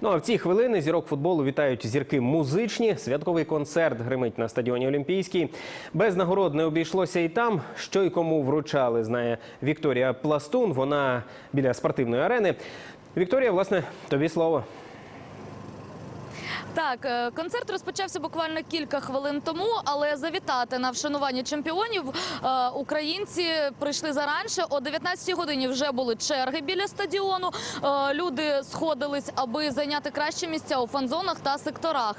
Ну а в ці хвилини зірок футболу вітають зірки музичні. Святковий концерт гримить на стадіоні Олімпійський. Без нагород не обійшлося і там. Що й кому вручали, знає Вікторія Пластун. Вона біля спортивної арени. Вікторія, власне, тобі слово. Так, е, концерт розпочався буквально кілька хвилин тому, але завітати на вшанування чемпіонів е, українці прийшли заранше. О 19-й годині вже були черги біля стадіону. Е, Люди сходились, аби зайняти кращі місця у фан-зонах та секторах.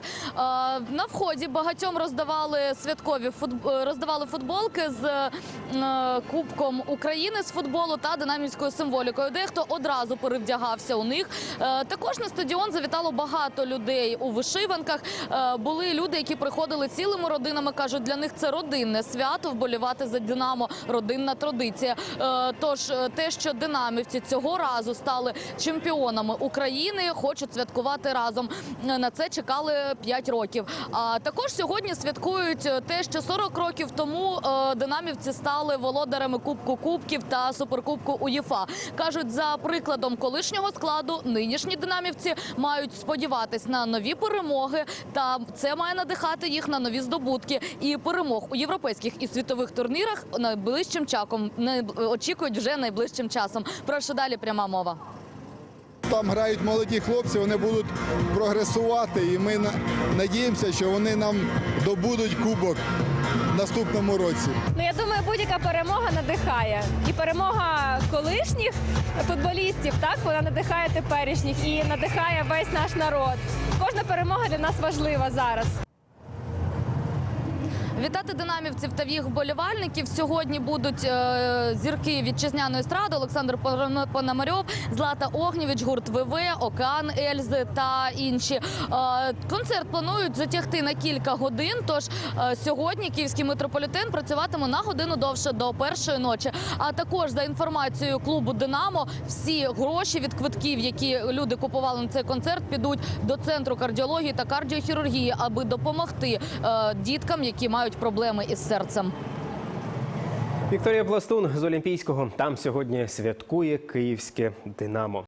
На вході багатьом роздавали святкові роздавали футболки з Кубком України з футболу та динамівською символікою. Дехто одразу перевдягався у них. Також на стадіон завітало багато людей у вишиванках. Е, Були люди, які приходили цілими родинами. кажуть, для них це родинне свято. Вболівати за Динамо родинна традиція. Е, Тож е, те, що динамівці цього разу стали чемпіонами України, хочуть святкувати разом. На це чекали 5 років. А також сьогодні святкують те, що 40 років тому динамівці стали володарями Кубку Кубків та Суперкубку УЄФА. кажуть, за прикладом колишнього складу, нинішні динамівці мають сподіватись на нові перемоги, та це має надихати їх на нові здобутки і перемог у європейських і світових турнірах найближчим чаком очікують вже найближчим часом. Прошу далі пряма мова. Там грають молоді хлопці, вони будуть прогресувати, і ми надіємося, що вони нам добудуть кубок в наступному році. Ну я думаю, будь-яка перемога надихає. І перемога колишніх футболістів, так вона надихає теперішніх і надихає весь наш народ. Кожна перемога для нас важлива зараз. Вітати динамівців та їх вболівальників. Сьогодні будуть е, зірки вітчизняної естради Олександр Пон- Пономарьов, Злата Огнєвіч, гурт ВВ, Океан Ельзи та інші. Е, концерт планують затягти на кілька годин. Тож е, сьогодні київський метрополітен працюватиме на годину довше до першої ночі. А також за інформацією клубу Динамо, всі гроші від квитків, які люди купували на цей концерт, підуть до центру кардіології та кардіохірургії, аби допомогти е, діткам, які мають проблеми із серцем. Вікторія Пластун з Олімпійського. Там сьогодні святкує київське Динамо.